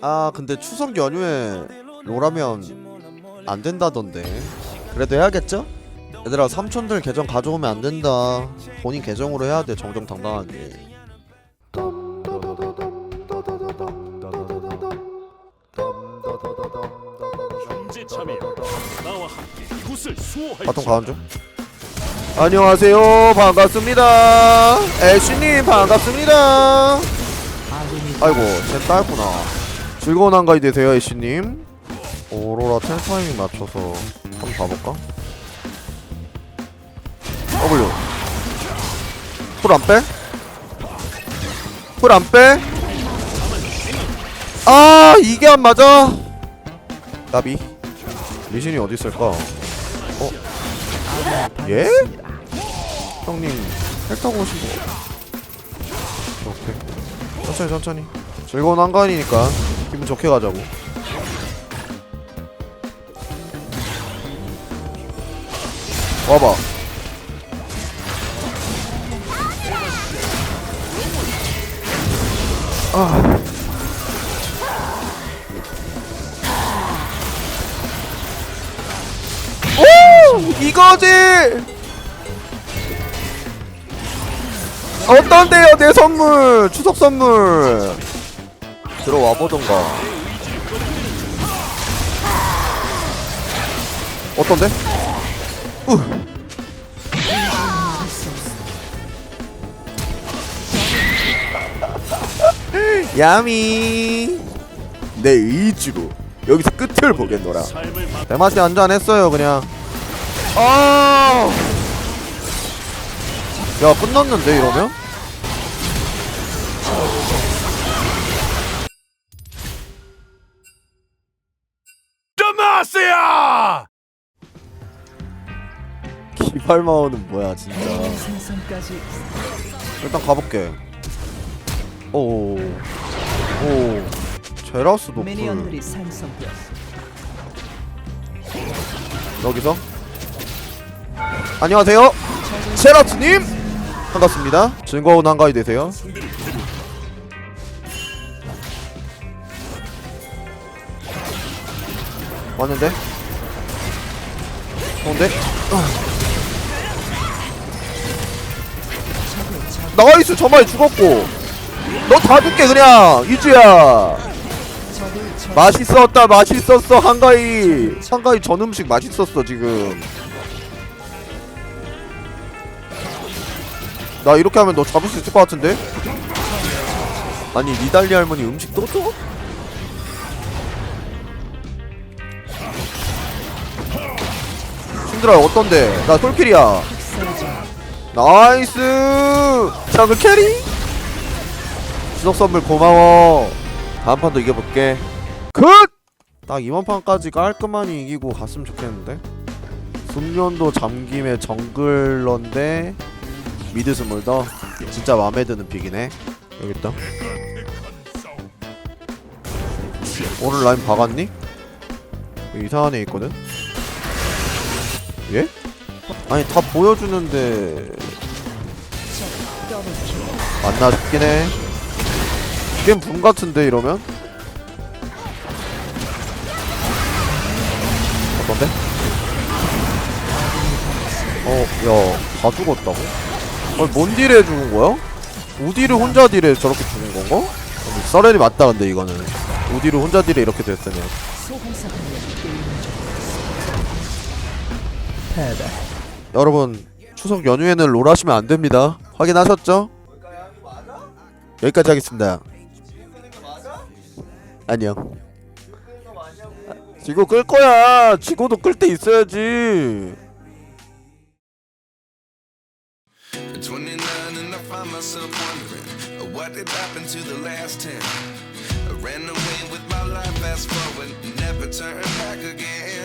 아 근데 추석 연휴에 롤하면 안 된다던데. 그래도 해야겠죠? 얘들아 삼촌들 계정 가져오면 안 된다. 본인 계정으로 해야 돼 정정당당하게. 바통 가운 중 안녕하세요. 반갑습니다. 애쉬님 반갑습니다. 아이고 쟤 따였구나 즐거운 한가위 되세요 애쉬님 오로라 텔 타이밍 맞춰서 한번 봐볼까? W 풀안 빼? 풀 안 빼? 아 이게 안 맞아 나비 리신이 어디 있을까? 어? 예? 형님 핵 타고 오신 거 오케이 천천히 천천히 즐거운 한가위니까 기분 좋게 가자고. 와봐. 아. 오! 이거지! 어떤데요 내 선물? 추석 선물 들어와 보던가 어떤데? 우. 야미 내 의지로 여기서 끝을 보겠노라 막 대맛이 한잔했어요 그냥 아. 야 끝났는데 이러면? 마세야 기발마오는 뭐야 진짜. 일단 가볼게. 오오 제라스 노플. 미니언들이 생성되었습니다. 여기서? 안녕하세요. 제라스님. 반갑습니다. 즐거운 한가위 되세요 왔는데? 좋은데? 나이스! 저만이 죽었고! 너 다 죽게 그냥! 이주야! 맛있었다 맛있었어 한가위 한가위 전 음식 맛있었어 지금. 나 이렇게 하면 너 잡을 수 있을 것 같은데? 아니 니달리 할머니 음식 또 줘? 힘들어요 어떤데? 나 솔킬이야. 나이스! 저그 캐리? 지속 선물 고마워. 다음 판도 이겨볼게. 굿! 딱 이번 판까지 깔끔하니 이기고 갔으면 좋겠는데? 숙련도 잠김의 정글러인데 미드 스몰더? 진짜 마음에 드는 픽이네. 여기 있다. 오늘 라인 박았니? 이상한 애 있거든? 예? 아니 다 보여주는데 만나 죽긴 해 게임 붐 같은데 이러면? 어떤데? 어, 야, 다 죽었다고? 아니, 뭔 딜에 죽은 거야? 우디를 혼자 딜에 저렇게 죽은 건가? 아니, 썰렌이 맞다, 근데 이거는. 우디를 혼자 딜에 이렇게 됐으면. 패배. 여러분, 추석 연휴에는 롤 하시면 안 됩니다. 확인하셨죠? 여기까지 하겠습니다. 안녕. 지고 끌 거야. 지고도 끌 때 있어야지. At 29 and I find myself wondering uh, what did happen to the last 10. I ran away with my life, fast forward, never turn back again.